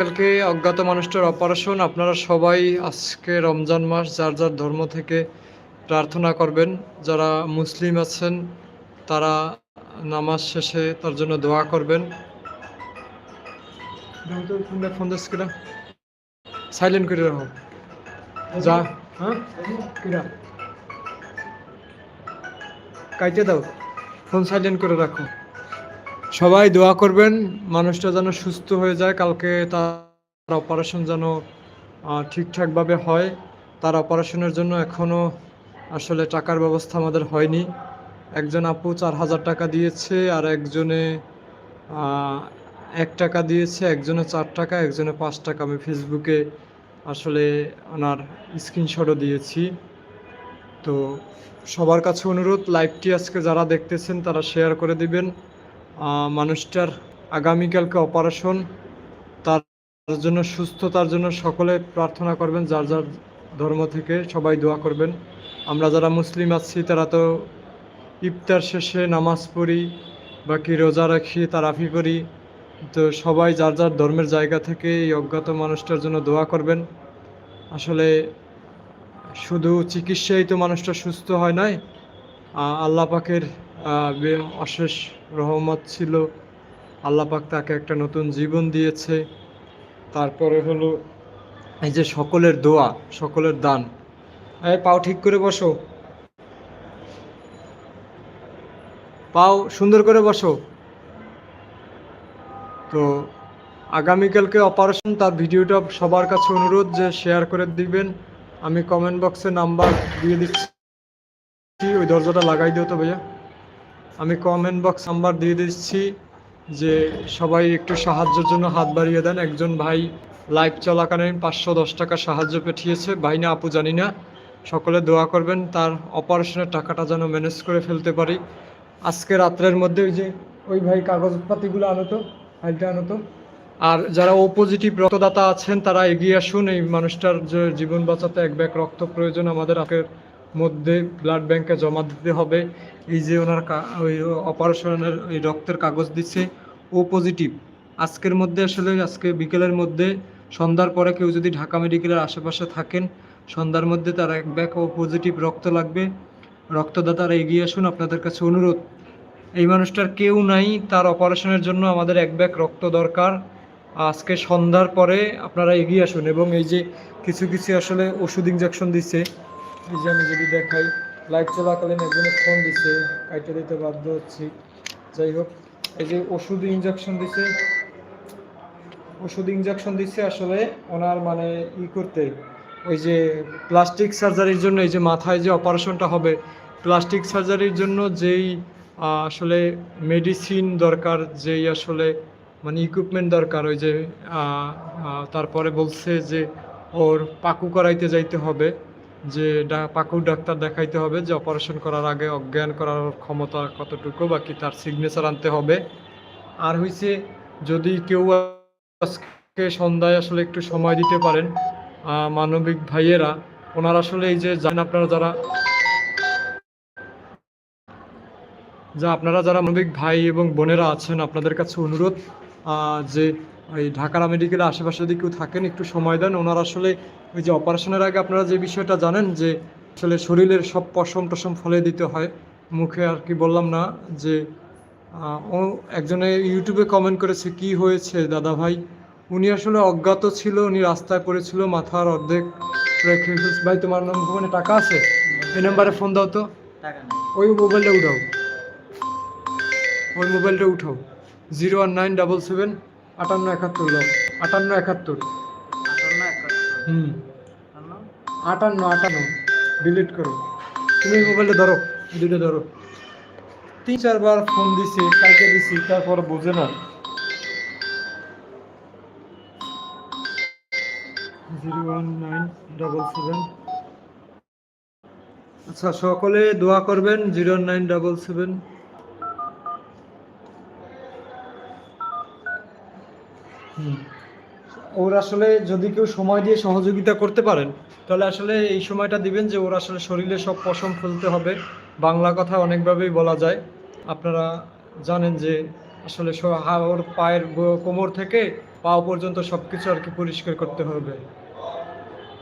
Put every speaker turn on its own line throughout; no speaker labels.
কালকে অজ্ঞাত মানুষটার অপারেশন। আপনারা সবাই আজকে রমজান মাস, যার যার ধর্ম থেকে প্রার্থনা করবেন। যারা মুসলিম আছেন, তারা নামাজ শেষে তার জন্য দোয়া করবেন। ফোন সাইলেন্ট করে রাখো। যা হ্যাঁ? কাইতে দাও। ফোন সাইলেন্ট করে রাখো। সবাই দোয়া করবেন, মানুষটা যেন সুস্থ হয়ে যায়, কালকে তার অপারেশন যেন ঠিকঠাকভাবে হয়। তার অপারেশনের জন্য এখনও আসলে টাকার ব্যবস্থা আমাদের হয়নি। একজন আপু চার হাজার টাকা দিয়েছে, আর একজনে এক টাকা দিয়েছে, একজনে চার টাকা, একজনে পাঁচ টাকা। আমি ফেসবুকে আসলে ওনার স্ক্রিনশটও দিয়েছি। তো সবার কাছে অনুরোধ লাইভটি আজকে যারা দেখতেছেন, তারা শেয়ার করে দিবেন। মানুষটার আগামীকালকে অপারেশন, তার জন্য সুস্থতার জন্য সকলে প্রার্থনা করবেন, যার যার ধর্ম থেকে সবাই দোয়া করবেন। আমরা যারা মুসলিম আছি, তারা তো ইফতার শেষে নামাজ পড়ি, বাকি রোজা রাখি, তারাফি করি। তো সবাই যার যার ধর্মের জায়গা থেকে এই অজ্ঞাত মানুষটার জন্য দোয়া করবেন। আসলে শুধু চিকিৎসাই তো মানুষটা সুস্থ হয় নাই আল্লাহ পাকের অশেষ রহমত ছিল। আল্লাপাক তাকে একটা নতুন জীবন দিয়েছে। তারপরে হলো এই যে সকলের দোয়া, সকলের দান। এই পাও ঠিক করে বসো। পাও সুন্দর করে বসো। তো আগামীকালকে অপারেশন, তার ভিডিওটা সবার কাছে অনুরোধ যে শেয়ার করে দিবেন। আমি কমেন্ট বক্সে নাম্বার দিয়ে দিচ্ছি। ওই দরজাটা লাগাই দিও তো ভাইয়া। আমি কমেন্ট বক্স নাম্বার দিয়ে দিচ্ছি যে সবাই একটু সাহায্যের জন্য হাত বাড়িয়ে দেন। একজন ভাই লাইভ চলাকালীন পাঁচশো দশ টাকা সাহায্য পাঠিয়েছে। ভাই না, আপু জানি না। সকলে দোয়া করবেন, তার অপারেশনের টাকাটা যেন ম্যানেজ করে ফেলতে পারি। আজকে রাত্রের মধ্যে ওই যে, ওই ভাই কাগজপাতিগুলো আনো তো, ফাইলটা আনো তো। আর যারা ও পজিটিভ রক্তদাতা আছেন, তারা এগিয়ে আসুন। এই মানুষটার যে জীবন বাঁচাতে এক ব্যাগ রক্ত প্রয়োজন আমাদের। আজকের মধ্যে ব্লাড ব্যাংকে জমা দিতে হবে। এই যে ওনার ওই অপারেশনের ওই রক্তের কাগজ দিচ্ছে, ও পজিটিভ আজকের মধ্যে আসলে, আজকে বিকেলের মধ্যে, সন্ধ্যার পরে কেউ যদি ঢাকা মেডিকেলের আশেপাশে থাকেন, সন্ধ্যার মধ্যে তার এক ব্যাগ ও পজিটিভ রক্ত লাগবে। রক্তদাতারা এগিয়ে আসুন, আপনাদের কাছে অনুরোধ। এই মানুষটার কেউ নাই, তার অপারেশনের জন্য আমাদের এক ব্যাগ রক্ত দরকার। আজকে সন্ধ্যার পরে আপনারা এগিয়ে আসুন এবং এই যে কিছু কিছু আসলে ওষুধ ইঞ্জেকশন দিচ্ছে এই আমি যদি দেখাই লাইভ চলাকালীন একজনের ফোন দিচ্ছে কাইটে দিতে বাধ্য হচ্ছি। যাই হোক, এই যে ওষুধ ইঞ্জেকশন দিচ্ছে ওষুধ ইঞ্জেকশন দিচ্ছে আসলে ওনার মানে ই করতে, ওই যে প্লাস্টিক সার্জারির জন্য, এই যে মাথায় যে অপারেশনটা হবে প্লাস্টিক সার্জারির জন্য যেই আসলে মেডিসিন দরকার, যেই আসলে মানে ইকুইপমেন্ট দরকার, ওই যে তারপরে বলছে যে ওর পাকু করাইতে যাইতে হবে। যে পাকুর ডাক্তার দেখাইতে হবে যে অপারেশন করার আগে অজ্ঞান করার ক্ষমতা কতটুকু বাকি তার সিগনেচার আনতে হবে। আর হইছে, যদি কেউ আজকে সন্ধ্যায় আসলে একটু সময় দিতে পারেন মানবিক ভাইয়েরা, ওনারা আসলে এই যে জানেন আপনারা যারা, যা আপনারা যারা মানবিক ভাই এবং বোনেরা আছেন, আপনাদের কাছে অনুরোধ যে ওই ঢাকার মেডিকেলের আশেপাশে যদি কেউ থাকেন একটু সময় দেন। ওনারা আসলে ওই যে অপারেশনের আগে আপনারা যে বিষয়টা জানেন যে আসলে শরীরের সব পশম টসম ফলে দিতে হয়। মুখে আর কি বললাম না যে ও একজনে ইউটিউবে কমেন্ট করেছে কি হয়েছে দাদা ভাই? উনি আসলে অজ্ঞাত ছিল উনি রাস্তায় পড়েছিল মাথার অর্ধেক রেখে ভাই তোমার নাম ফোনে টাকা আছে? এই নাম্বারে ফোন দাও তো। ওই মোবাইলটা উঠাও। ওই মোবাইলটা উঠাও। Zero one nine double seven আটান্ন একাত্তর দাও আটান্ন একাত্তর। হুম।
আটান্ন?
আটান্ন ডিলিট করো। তুমি মোবাইলে ধরো। দুটো ধরো। তিন চারবার ফোন দিছি কালকে দিছি তারপর বোঝে না। Zero one nine double seven. আচ্ছা সকলে দোয়া করবেন জিরো নাইন ডাবল সেভেন। ওর আসলে যদি কেউ সময় দিয়ে সহযোগিতা করতে পারেন, তাহলে আসলে এই সময়টা দিবেন যে ওর আসলে শরীরে সব পশম ফেলতে হবে। বাংলা কথা অনেকভাবেই বলা যায়। আপনারা জানেন যে আসলে ওর পায়ের কোমর থেকে পা পর্যন্ত সব কিছু আর কি পরিষ্কার করতে হবে।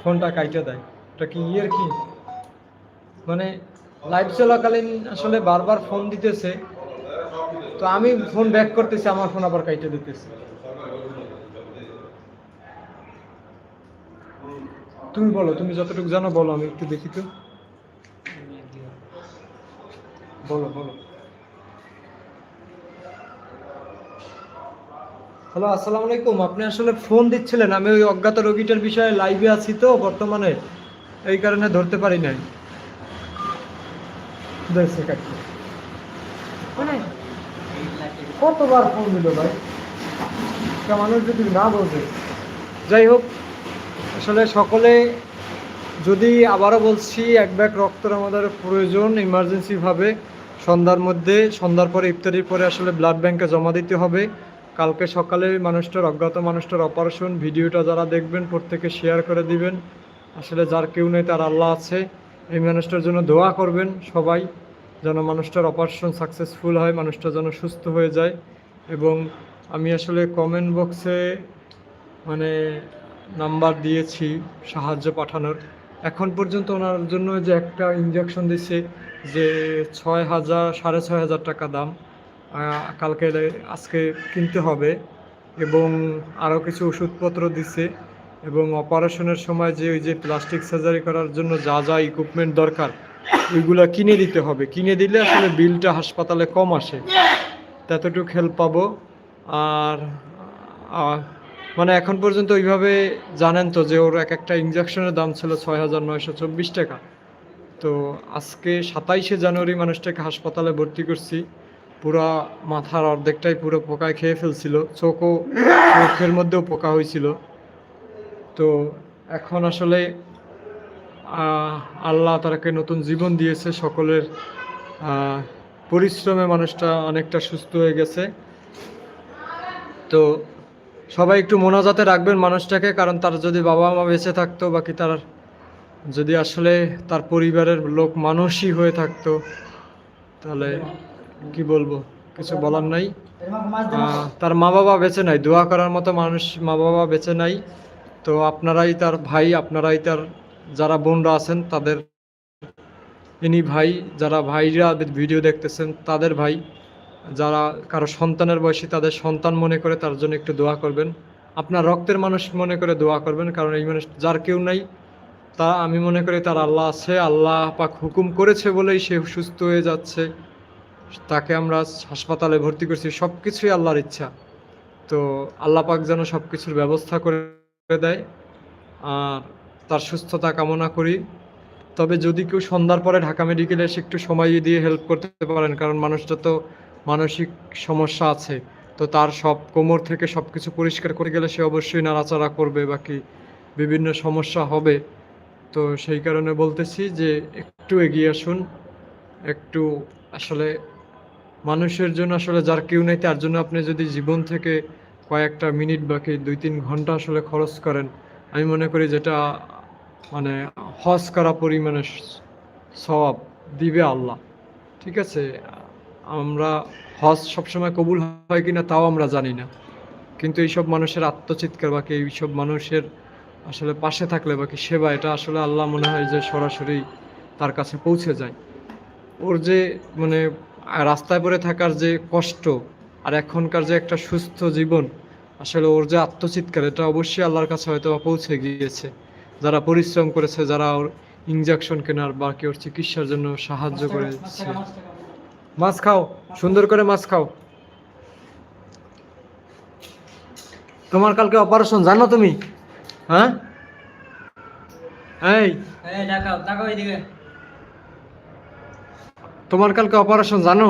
ফোনটা কাইটে দেয়। এটা কি ইয়ের কি? মানে লাইভ চলাকালীন আসলে বারবার ফোন দিতেছে। তো আমি ফোন ব্যাক করতেছি, আমার ফোন আবার কাইটে দিতেছে। তুমি বলো, তুমি যতটুকু জানো বলো, আমি একটু দেখি তো। বলো বলো। হ্যালো, আসসালামু আলাইকুম। আপনি আসলে ফোন দিচ্ছিলেন, আমি ওই অজ্ঞাত রোগীটার বিষয়ে লাইভে আছি তো, বর্তমানে। এই কারণে ধরতে পারি নাই। মানে কতবার ফোন দিল ভাই? মানুষ যদি না বোঝে। যাই হোক আসলে সকলে যদি আবারও বলছি, এক ব্যাগ রক্তের আমাদের প্রয়োজন ইমার্জেন্সিভাবে সন্ধ্যার মধ্যে, সন্ধ্যার পরে, ইফতারির পরে আসলে ব্লাড ব্যাংকে জমা দিতে হবে। কালকে সকালে মানুষটার, অজ্ঞাত মানুষটার অপারেশন ভিডিওটা যারা দেখবেন প্রত্যেকে শেয়ার করে দিবেন। আসলে যার কেউ নেই, তার আল্লাহ আছে। এই মানুষটার জন্য দোয়া করবেন সবাই, যেন মানুষটার অপারেশন সাকসেসফুল হয়, মানুষটা যেন সুস্থ হয়ে যায়। এবং আমি আসলে কমেন্ট বক্সে মানে নাম্বার দিয়েছি সাহায্য পাঠানোর। এখন পর্যন্ত ওনার জন্য যে একটা ইঞ্জেকশন দিছে যে ছয় হাজার সাড়ে ছয় হাজার টাকা দাম কালকে আজকে কিনতে হবে এবং আরও কিছু ওষুধপত্র দিছে এবং অপারেশনের সময় যে ওই যে প্লাস্টিক সার্জারি করার জন্য যা যা ইকুইপমেন্ট দরকার ওইগুলো কিনে দিতে হবে। কিনে দিলে আসলে বিলটা হাসপাতালে কম আসে। ততটুকু হেল্প পাবো। আর মানে এখন পর্যন্ত ওইভাবে জানেন তো যে ওর এক একটা ইঞ্জেকশনের দাম ছিল ছয় হাজার নয়শো চব্বিশ টাকা। তো আজকে সাতাইশে জানুয়ারি মানুষটাকে হাসপাতালে ভর্তি করছি। পুরো মাথার অর্ধেকটাই পুরো পোকায় খেয়ে ফেলছিল। চোখও চোখের মধ্যেও পোকা হয়েছিল। তো এখন আসলে আল্লাহ তারাকে নতুন জীবন দিয়েছে সকলের পরিশ্রমে মানুষটা অনেকটা সুস্থ হয়ে গেছে। তো সবাই একটু মোনাজাতে রাখবেন মানুষটাকে, কারণ তার যদি বাবা মা বেঁচে থাকতো বাকি তার যদি আসলে তার পরিবারের লোক মানুষই হয়ে থাকতো, তাহলে কি বলব, কিছু বলার নাই। তার মা বাবা বেঁচে নাই, দোয়া করার মতো মানুষ মা বাবা বেঁচে নাই। তো আপনারাই তার ভাই, আপনারাই তার যারা বোনরা আছেন, তাদের, ইনি ভাই, যারা ভাইরা ভিডিও দেখতেছেন, তাদের ভাই। যারা কারও সন্তানের বয়সী তাদের সন্তান মনে করে তার জন্য একটু দোয়া করবেন। আপনার রক্তের মানুষ মনে করে দোয়া করবেন, কারণ এই মানুষ যার কেউ নাই, তা আমি মনে করি তার আল্লাহ আছে, আল্লাহ পাক হুকুম করেছে বলেই সে সুস্থ হয়ে যাচ্ছে। তাকে আমরা হাসপাতালে ভর্তি করছি সব কিছুই আল্লাহর ইচ্ছা। তো আল্লাহ পাক যেন সব কিছুর ব্যবস্থা করে দেয়, আর তার সুস্থতা কামনা করি। তবে যদি কেউ সন্ধ্যার পরে ঢাকা মেডিকেলে এসে একটু সময় দিয়ে হেল্প করতে পারেন, কারণ মানুষটা তো মানসিক সমস্যা আছে, তো তার সব কোমর থেকে সব কিছু পরিষ্কার করে গেলে সে অবশ্যই নাড়াচাড়া করবে বাকি বিভিন্ন সমস্যা হবে। তো সেই কারণে বলতেছি যে একটু এগিয়ে আসুন, একটু আসলে মানুষের জন্য আসলে যার কেউ নেই তার জন্য আপনি যদি জীবন থেকে কয়েকটা মিনিট বাকি দুই তিন ঘণ্টা আসলে খরচ করেন, আমি মনে করি যেটা মানে হজ করা পরিমাণে সব দিবে আল্লাহ, ঠিক আছে? আমরা হজ সবসময় কবুল হয় কিনা তাও আমরা জানি না। কিন্তু এইসব মানুষের আত্মচিৎকার বাকি এইসব মানুষের আসলে পাশে থাকলে বাকি সেবা, এটা আসলে আল্লাহ মনে হয় যে সরাসরি তার কাছে পৌঁছে যায়। ওর যে মানে রাস্তায় পড়ে থাকার যে কষ্ট আর এখনকার যে একটা সুস্থ জীবন, আসলে ওর যে আত্মচিৎকার, এটা অবশ্যই আল্লাহর কাছে হয়তো পৌঁছে গিয়েছে। যারা পরিশ্রম করেছে, যারা ওর ইঞ্জেকশন কেনার বা ওর চিকিৎসার জন্য সাহায্য করেছে। মাছ খাও সুন্দর করে মাছ খাও। তোমার কালকে অপারেশন জানো তুমি? হ্যাঁ? এই। তোমার কালকে অপারেশন জানো?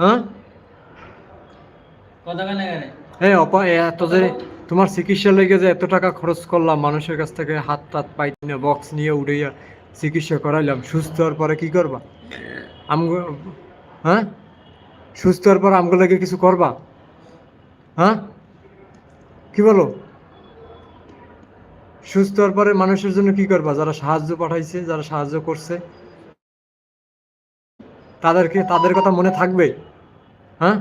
হ্যাঁ? এই অপা এত যে তোমার চিকিৎসা লেগে যে এত টাকা খরচ করলাম মানুষের কাছ থেকে হাত টাত পাই না বক্স নিয়ে উড়াইয়া চিকিৎসা করাইলাম সুস্থ হওয়ার পরে কি করবা? আমগো হ্যাঁ? সুস্থ হওয়ার পর আমগো লাগে কিছু করবা? হ্যাঁ? কি বলো? সুস্থ হওয়ার পরে মানুষের জন্য কি করবা? যারা সাহায্য পাঠাইছে, যারা সাহায্য করছে, তাদেরকে, তাদের কথা মনে থাকবে? হ্যাঁ?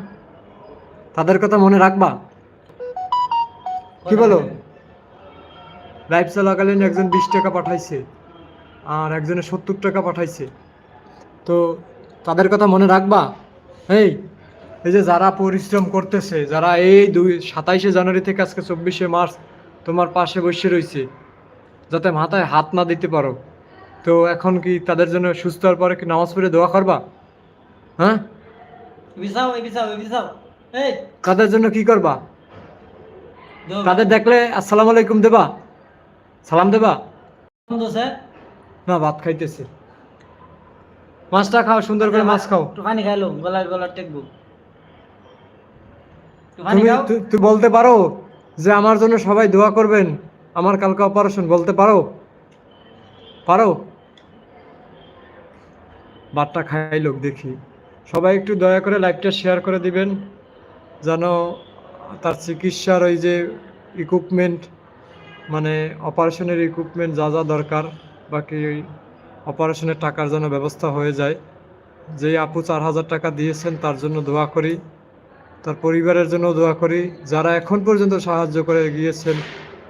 তাদের কথা মনে রাখবা? কি বলো? লাইভ চলাকালীন একজন বিশ টাকা পাঠাইছে, আর একজনে সত্তর টাকা পাঠাইছে। তো তাদের কথা মনে রাখবা? এই এই যে যারা পরিশ্রম করতেছে যারা এই দুই সাতাইশে জানুয়ারি থেকে আজকে চব্বিশে মার্চ তোমার পাশে বসে রয়েছে যাতে মাথায় হাত না দিতে পারো তো এখন কি তাদের জন্য সুস্থ হওয়ার পরে কি নামাজ পড়ে দোয়া করবা? হ্যাঁ? তাদের জন্য কি করবা? তাদের দেখলে আসসালামু আলাইকুম দেবা? সালাম দেবা? না ভাত খাইতেছে। মাছটা খাও সুন্দর করে মাছ খাও।
একটু পানি খাইলো গলার গলার টেকবো।
তুমি তুই বলতে পারো যে আমার জন্য সবাই দোয়া করবেন আমার কালকে অপারেশন বলতে পারো? পারো? ভাতটা খাই লোক দেখি। সবাই একটু দয়া করে লাইভটা শেয়ার করে দিবেন যেন তার চিকিৎসার ওই যে ইকুইপমেন্ট মানে অপারেশনের ইকুইপমেন্ট যা যা দরকার বাকি ওই অপারেশনের টাকার জন্য ব্যবস্থা হয়ে যায়। যেই আপু চার হাজার টাকা দিয়েছেন, তার জন্য দোয়া করি। তার পরিবারের জন্য দোয়া করি। যারা এখন পর্যন্ত সাহায্য করে গিয়েছেন,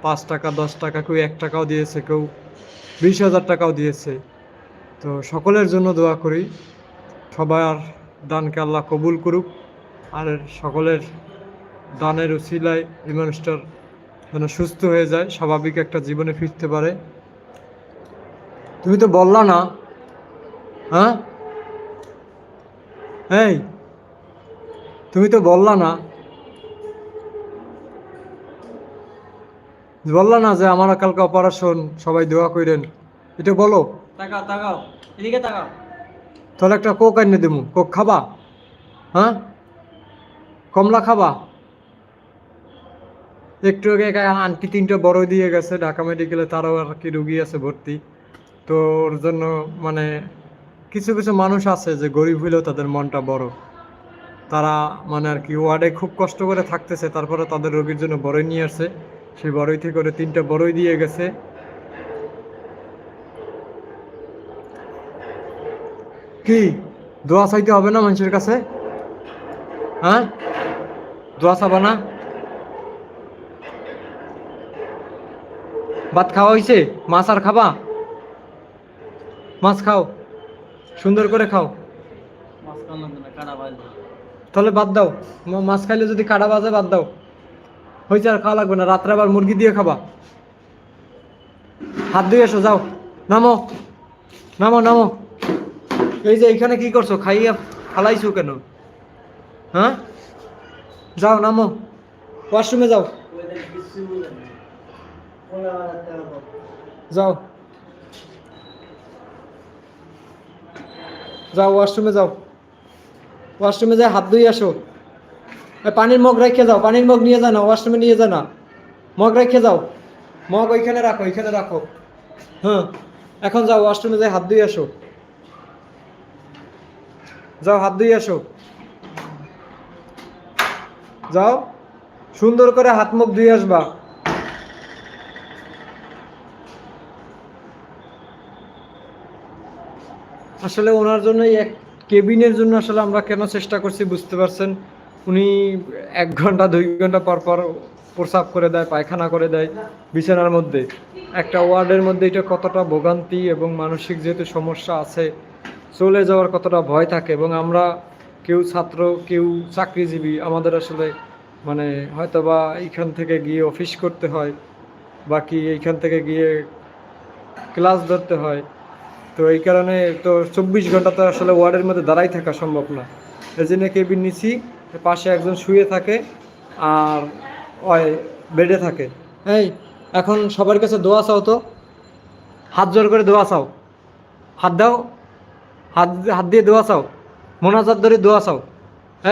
পাঁচ টাকা, দশ টাকা, কেউ এক টাকাও দিয়েছে, কেউ বিশ হাজার টাকাও দিয়েছে। তো সকলের জন্য দোয়া করি। সবার দানকে আল্লাহ কবুল করুক। আর সকলের দানের উসিলায় এই মানুষটার যেন সুস্থ হয়ে যায়, স্বাভাবিক একটা জীবনে ফিরতে পারে। তুমি তো বললা না। হ্যাঁ? এই তুমি তো বললা না। বললা না যে আমার কালকে অপারেশন সবাই দোয়া কইরেন এটা বলো।
তাকাও তাকাও এদিকে তাকাও।
তাহলে একটা কোক এনে দেবো। কোক খাবা? হ্যাঁ? কমলা খাবা? একটু আগে আন্টি তিনটা বড় দিয়ে গেছে ঢাকা মেডিকেলে তারও আর কি রুগী আছে ভর্তি। তো ওর জন্য মানে কিছু কিছু মানুষ আছে যে গরিব হইলেও তাদের মনটা বড়। তারা মানে আর কি ওয়ার্ডে খুব কষ্ট করে থাকতেছে, তারপরে তাদের রোগীর জন্য বড়ই নিয়ে আসছে। সেই বড়ই থেকে করে তিনটা বড়ই দিয়ে গেছে। কি? দোয়া চাইতে হবে না মানুষের কাছে? হ্যাঁ? দোয়া চাবা না? ভাত খাওয়া হয়েছে মাছ আর খাবা? মাছ খাও। সুন্দর করে খাও। তাহলে বাদ দাও। মাছ খাইলে যদি কাটা বাজে বাদ দাও। হয়েছে আর খাওয়া লাগবে না। রাত্রে আবার মুরগি দিয়ে খাবা। হাত ধুয়ে এসো যাও। নামো। নামো নামো। এই যে এইখানে কি করছ? খাইয়া ফালাইছো কেন? হ্যাঁ? যাও নামো। ওয়াশরুমে যাও। যাও। যাও ওয়াশরুমে যাও। ওয়াশরুমে যাই, হাত ধুয়ে আসো। পানির মগ রেখে যাও, পানির মগ নিয়ে যা না ওয়াশরুমে নিয়ে যা না। মগ রেখে যাও। মগ ওইখানে রাখো ওইখানে রাখো। হ্যাঁ এখন যাও ওয়াশরুমে যাই, হাত ধুয়ে আসো। যাও, হাত ধুয়ে আসো। যাও, সুন্দর করে হাত মুখ ধুয়ে আসবা। আসলে ওনার জন্য এক কেবিনের জন্য আসলে আমরা কেন চেষ্টা করছি বুঝতে পারছেন? উনি এক ঘণ্টা, দুই ঘণ্টা পর পর প্রসাব করে দেয়, পায়খানা করে দেয় বিছানার মধ্যে। একটা ওয়ার্ডের মধ্যে এটা কতটা ভোগান্তি এবং মানসিক যেহেতু সমস্যা আছে, চলে যাওয়ার কতটা ভয় থাকে এবং আমরা কেউ ছাত্র, কেউ চাকরিজীবী, আমাদের আসলে মানে হয়তো বা এইখান থেকে গিয়ে অফিস করতে হয়, বাকি এইখান থেকে গিয়ে ক্লাস ধরতে হয়। তো এই কারণে তো চব্বিশ ঘণ্টা তো আসলে ওয়ার্ডের মধ্যে দাঁড়াই থাকা সম্ভব না। এই জন্য কেবিন নিছি, পাশে একজন শুয়ে থাকে আর বেডে থাকে। এই, এখন সবার কাছে দোয়া চাও তো। হাত জোর করে দোয়া চাও। হাত দাও। হাত হাত দিয়ে দোয়া চাও। মোনাজাত ধরে দোয়া চাও।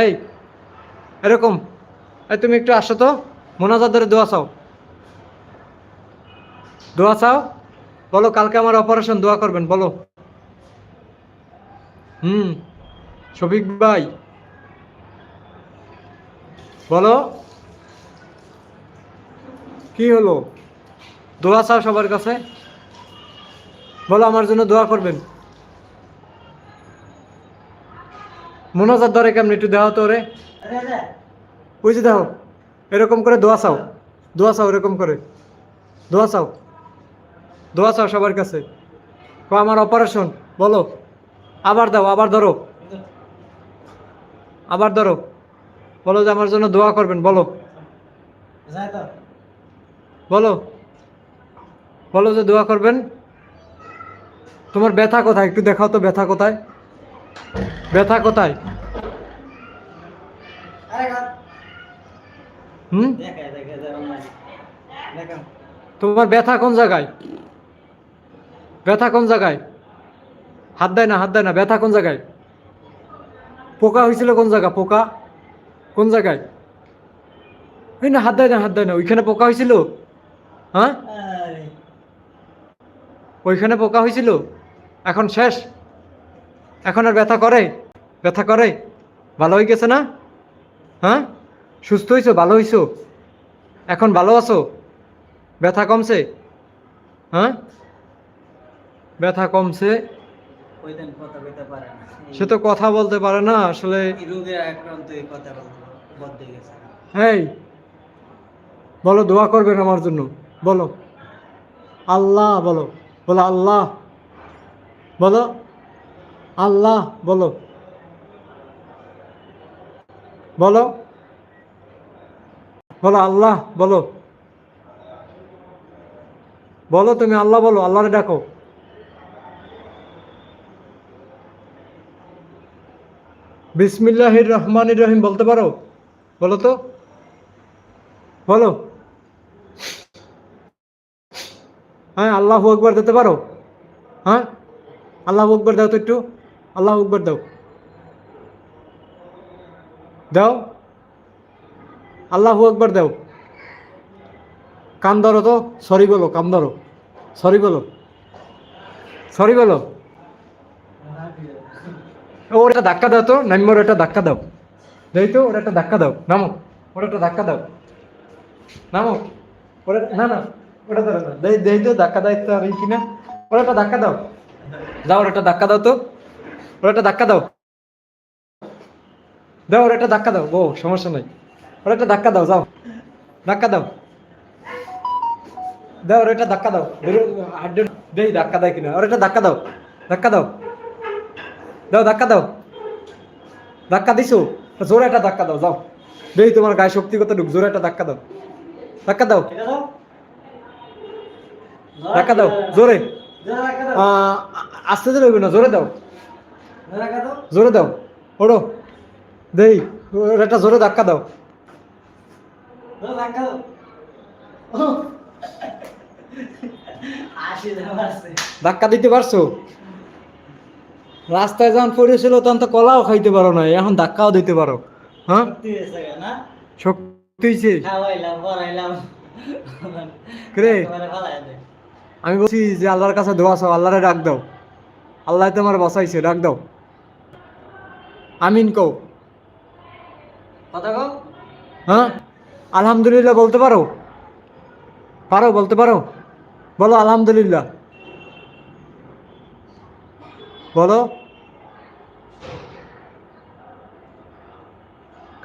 এই, এরকম। এই, তুমি একটু আসো তো। মোনাজাত ধরে দোয়া চাও। দোয়া চাও। বলো, কালকে আমার অপারেশন দোয়া করবেন, বলো। হুম, শফিক ভাই। বলো। কি হলো? দোয়া চাও সবার কাছে? বলো, আমার জন্য দোয়া করবেন। মোনাজাত ধরে কেমন, একটু দেওয়া তো রে ওই যে দেখো, এরকম করে দোয়া চাও। দোয়া চাও, এরকম করে। দোয়া চাও। দোয়া চাও সবার কাছে। আমার অপারেশন বলো। আবার দাও, আবার ধরো। আবার ধরো। বলো যে আমার জন্য দোয়া করবেন, বলো। বলো। বলো যে দোয়া করবেন। তোমার ব্যথা কোথায়? একটু দেখাও তো ব্যথা কোথায়? ব্যথা কোথায়? হুম? তোমার ব্যথা কোন জায়গায়? ব্যথা কোন জায়গায়? হাত দেয় না, হাত দেয় না, ব্যথা কোন জায়গায়? পোকা হয়েছিল কোন জায়গা? পোকা? কোন জায়গায়? এই না, হাত দেয় না, হাত দেয় না, ওইখানে পোকা হয়েছিল হ্যাঁ? ওইখানে পোকা হয়েছিল এখন শেষ? এখন আর ব্যথা করে? ব্যথা করে? ভালো হয়ে গেছে না? হ্যাঁ? সুস্থ হয়েছো ভালো হয়েছো এখন ভালো আছো? ব্যথা কমছে? হ্যাঁ? ব্যথা কমছে। সে তো কথা বলতে পারে না আসলে
এই
বলো দোয়া করবেন আমার জন্য বলো। আল্লাহ বলো বলো আল্লাহ বলো আল্লাহ বলো। বলো বলো আল্লাহ বলো। বলো তুমি আল্লাহ বলো আল্লাহরে ডাকো। বিসমিল্লাহির রহমানির রহিম বলতে পারো? বলো তো। বলো। হ্যাঁ আল্লাহ আকবর দিতে পারো? হ্যাঁ? আল্লাহ আকবর দাও তো একটু। আল্লাহ আকবর দাও। দাও। আল্লাহ আকবর দাও। কান ধরো তো। সরি বলো, কান ধরো। সরি বলো। সরি বলো। ওর একটা ধাক্কা দাও তো নামি ওর একটা ধাক্কা দাও দেই তো ওর একটা ধাক্কা দাও নামো ওর একটা ধাক্কা দাও নামো ওরা না না ওটা ধরো না দেই তো ধাক্কা দেয় তো আমি কিনা ওর একটা ধাক্কা দাও দাও ওর একটা ধাক্কা দাও তো ওর একটা ধাক্কা দাও দাও ওর একটা ধাক্কা দাও ও সমস্যা নাই ওর একটা ধাক্কা দাও যাও ধাক্কা দাও দাও ওর একটা ধাক্কা দাও দেই ধাক্কা দেয় কিনা ওর একটা ধাক্কা দাও ধাক্কা দাও দাও ধাক্কা দাও। ধাক্কা দিছো? জোরে একটা ধাক্কা দাও যাও। দেই তোমার গায়ে শক্তি কত ঢুক জোরে একটা ধাক্কা দাও। ধাক্কা দাও। ধাক্কা দাও জোরে। আস্তে হইবে না জোরে দাও।
জোরে দাও।
ওড়ো। দেই একটা জোরে ধাক্কা দাও।
ধাক্কা
দিতে পারছ? রাস্তায় যখন পড়েছিল তখন তো কলাও খাইতে পারো না এখন ধাক্কাও দিতে পারো। হ্যাঁ?
হয়েছে
শক্তি রে আমি বলছি যে আল্লাহর কাছে দোয়া চাও আল্লাহরে ডাক দাও। আল্লাহ তোমার বাঁচাইছে ডাক দাও। আমিন কও।
কথা কও?
হ্যাঁ? আলহামদুলিল্লাহ বলতে পারো? পারো বলতে পারো? বলো আলহামদুলিল্লাহ। বলো।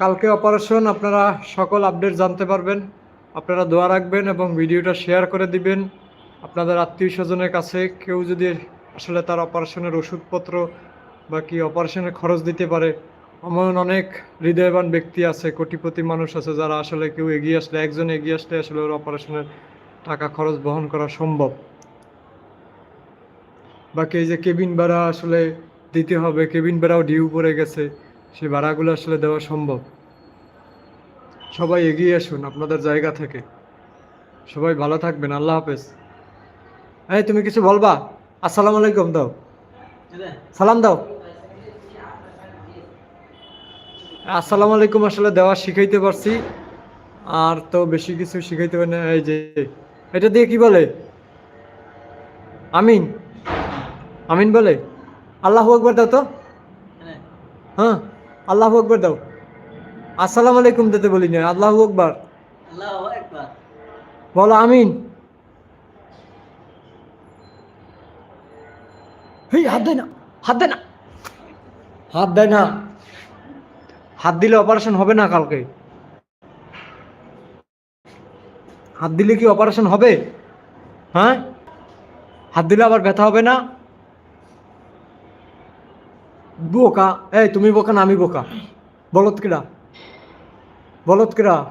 কালকে অপারেশন আপনারা সকল আপডেট জানতে পারবেন। আপনারা দোয়া রাখবেন এবং ভিডিওটা শেয়ার করে দিবেন। আপনাদের আত্মীয় স্বজনের কাছে কেউ যদি আসলে তার অপারেশনের ওষুধপত্র বা কি অপারেশনের খরচ দিতে পারে, এমন অনেক হৃদয়বান ব্যক্তি আছে, কোটিপতি মানুষ আছে, যারা আসলে কেউ এগিয়ে আসলে, একজন এগিয়ে আসলে আসলে ওর অপারেশনের টাকা খরচ বহন করা সম্ভব। বাকি যে কেবিন ভাড়া আসলে দিতে হবে, কেবিন ভাড়াও ডিউ পড়ে গেছে সেই ভাড়াগুলো আসলে দেওয়া সম্ভব। সবাই এগিয়ে আসুন, আপনাদের জায়গা থেকে। সবাই ভালো থাকবেন, আল্লাহ হাফেজ। এই, তুমি কিছু বলবা? আসসালামু আলাইকুম, দাও। সালাম দাও। আসসালামু আলাইকুম, আসলে দেওয়া শিখাইতে পারছি, আর তো বেশি কিছু শিখাইতে পারি না, এই যে, এটা দিয়ে কি বলে? আমিন। আমিন বলে? আল্লাহ আকবর দাও তো। হ্যাঁ আল্লাহ আকবর দাও। আসসালামু আলাইকুম দিতে বলি না আল্লাহ আকবর। বলো আমিন। হেই হাত দেয় না হাত দেয় না। হাত দেয় না। হাত দিলে অপারেশন হবে না কালকে? হাত দিলে কি অপারেশন হবে? হ্যাঁ? হাত দিলে আবার ব্যথা হবে না? বোকা। এই তুমি বোকা না আমি বোকা? বলত কিরা বলত কিরা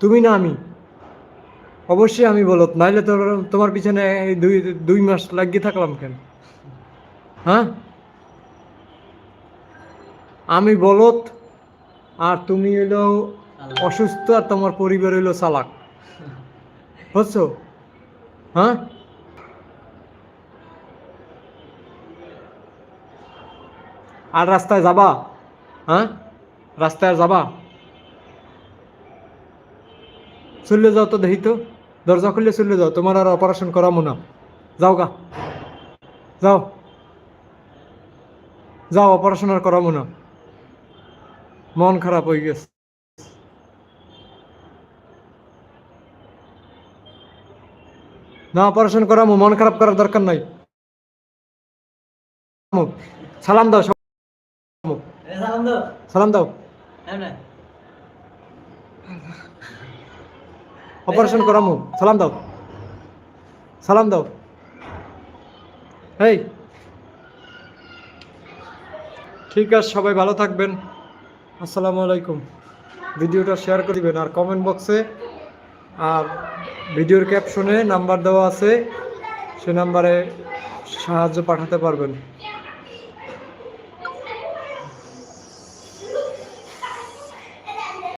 তুমি না আমি? অবশ্যই আমি বলত নাইলে তো তোমার পিছনে এই দুই দুই মাস লাগিয়ে থাকলাম কেন? হ্যাঁ? আমি বলত আর তুমি হইল অসুস্থ আর তোমার পরিবার হইল চালাক। বুঝছ? হ্যাঁ? আর রাস্তায় যাবা? হ্যাঁ? রাস্তায় যাবা? চলে যাও তো দেখি তো। দরজা খুললে চলে যাও, তোমার আর অপারেশন করামো না। যাও গা। যাও। যাও অপারেশন আর করামো না। মন খারাপ হয়ে গেছে। না অপারেশন করামো, মন খারাপ করার দরকার নাই। সালাম দাও
সালাম দাও।
অপারেশন করামো। সালাম দাও। সালাম দাও। এই ঠিক আছে সবাই ভালো থাকবেন। আসসালামু আলাইকুম। ভিডিওটা শেয়ার করে দিবেন আর কমেন্ট বক্সে আর ভিডিওর ক্যাপশনে নাম্বার দেওয়া আছে। সে নাম্বারে সাহায্য পাঠাতে পারবেন।